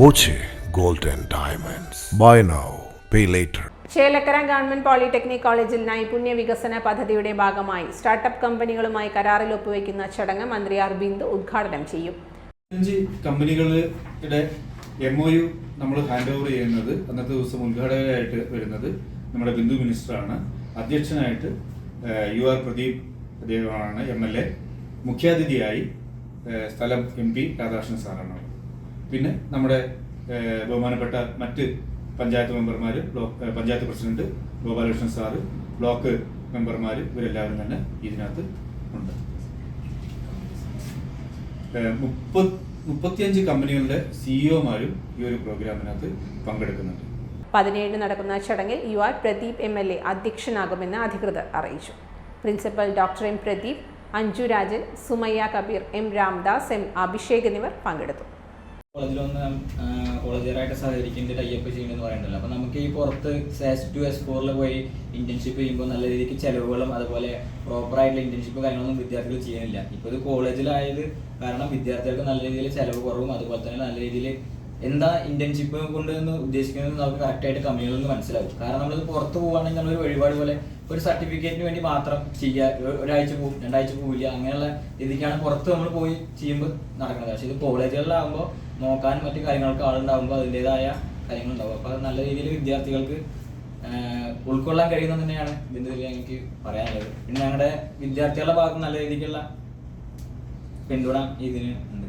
Boche gold and diamonds. Buy now pay later Chelakkara government polytechnic കോളേജിൽ നൈപുണ്യ വികസന പദ്ധതിയുടെ ഭാഗമായി സ്റ്റാർട്ടപ്പ് കമ്പനികളുമായി കരാറിൽ ഒപ്പുവെക്കുന്ന ചടങ്ങ് മന്ത്രി ആർ ബിന്ദു ഉദ്ഘാടനം ചെയ്യും. അഞ്ച് കമ്പനികളുടെ എം ഒ യു നമ്മൾ ഹാൻഡ് ഓവർ ചെയ്യുന്നത് അന്നത്തെ ദിവസം ഉദ്ഘാടകരായിട്ട് വരുന്നത് നമ്മുടെ ബിന്ദു മിനിസ്റ്ററാണ്. അധ്യക്ഷനായിട്ട് യു ആർ പ്രദീപ് അദ്ദേഹമാണ് എം എൽ എ മുഖ്യാതിഥിയായി സ്ഥലം എം പി രാധാകൃഷ്ണൻ സാറാണ് പിന്നെ നമ്മുടെ ബഹുമാനപ്പെട്ട മറ്റ് പഞ്ചായത്ത് മെമ്പർമാർ block panchayat president Gopalakrishnan sir block മെമ്പർമാർ ഇവരെല്ലാവരും തന്നെ ഇതിനകത്ത് ഉണ്ട്. മുപ്പത് മുപ്പത്തിയഞ്ച് കമ്പനികളുടെ സിഇഒമാരും ഈ ഒരു പ്രോഗ്രാമിനകത്ത് പങ്കെടുക്കുന്നുണ്ട്. പതിനേഴിന് നടക്കുന്ന ചടങ്ങിൽ U R Pradeep M L A അധ്യക്ഷനാകുമെന്ന് അധികൃതർ അറിയിച്ചു. Principal doctor M Pradeep Anju Rajan Sumayya Kabeer M Ramdas M Abhishek എന്നിവർ പങ്കെടുത്തു. കോളേജിലൊന്ന് കോളേജുകാരായിട്ട് സഹകരിക്കേണ്ട ടൈപ്പ് ചെയ്യണമെന്ന് പറയുന്നുണ്ടല്ലോ. അപ്പോൾ നമുക്ക് ഈ പുറത്ത് എസ് ടു എസ് ഫോറിൽ പോയി ഇന്റേൺഷിപ്പ് ചെയ്യുമ്പോൾ നല്ല രീതിക്ക് ചെലവുകളും അതുപോലെ പ്രോപ്പർ ആയിട്ടുള്ള ഇന്റേൺഷിപ്പ് കാര്യങ്ങളൊന്നും വിദ്യാർത്ഥികൾ ചെയ്യുന്നില്ല. ഇപ്പോൾ ഇത് കോളേജിലായത് കാരണം വിദ്യാർത്ഥികൾക്ക് നല്ല രീതിയിൽ ചെലവ് കുറവും അതുപോലെ തന്നെ നല്ല രീതിയിൽ എന്താ ഇന്റേൺഷിപ്പ് കൊണ്ട് ഉദ്ദേശിക്കുന്നത് നമുക്ക് കറക്റ്റായിട്ട് കമ്പനികളിൽ നിന്ന് മനസ്സിലാവും. കാരണം നമ്മൾ പുറത്ത് പോകുകയാണെങ്കിൽ ഒരു വഴിപാട് പോലെ ഒരു സർട്ടിഫിക്കറ്റിന് വേണ്ടി മാത്രം ചെയ്യുക. ഒരാഴ്ച പോകും രണ്ടാഴ്ച പോവില്ല. അങ്ങനെയുള്ള രീതിക്കാണ് പുറത്ത് നമ്മൾ പോയി ചെയ്യുമ്പോൾ നടക്കുന്നത്. പക്ഷേ ഇത് കോളേജുകളിലാകുമ്പോൾ നോക്കാനും മറ്റു കാര്യങ്ങൾക്ക് ആളുണ്ടാകുമ്പോൾ അതിന്റെതായ കാര്യങ്ങളുണ്ടാവും. അപ്പോൾ അത് നല്ല രീതിയിൽ വിദ്യാർത്ഥികൾക്ക് ഉൾക്കൊള്ളാൻ കഴിയുന്നത് തന്നെയാണ് ഇതിന്റെ എനിക്ക് പറയാനുള്ളത്. പിന്നെ ഞങ്ങളുടെ വിദ്യാർത്ഥികളുടെ ഭാഗത്ത് നല്ല രീതിക്കുള്ള പിന്തുണ ഇതിന് ഉണ്ട്.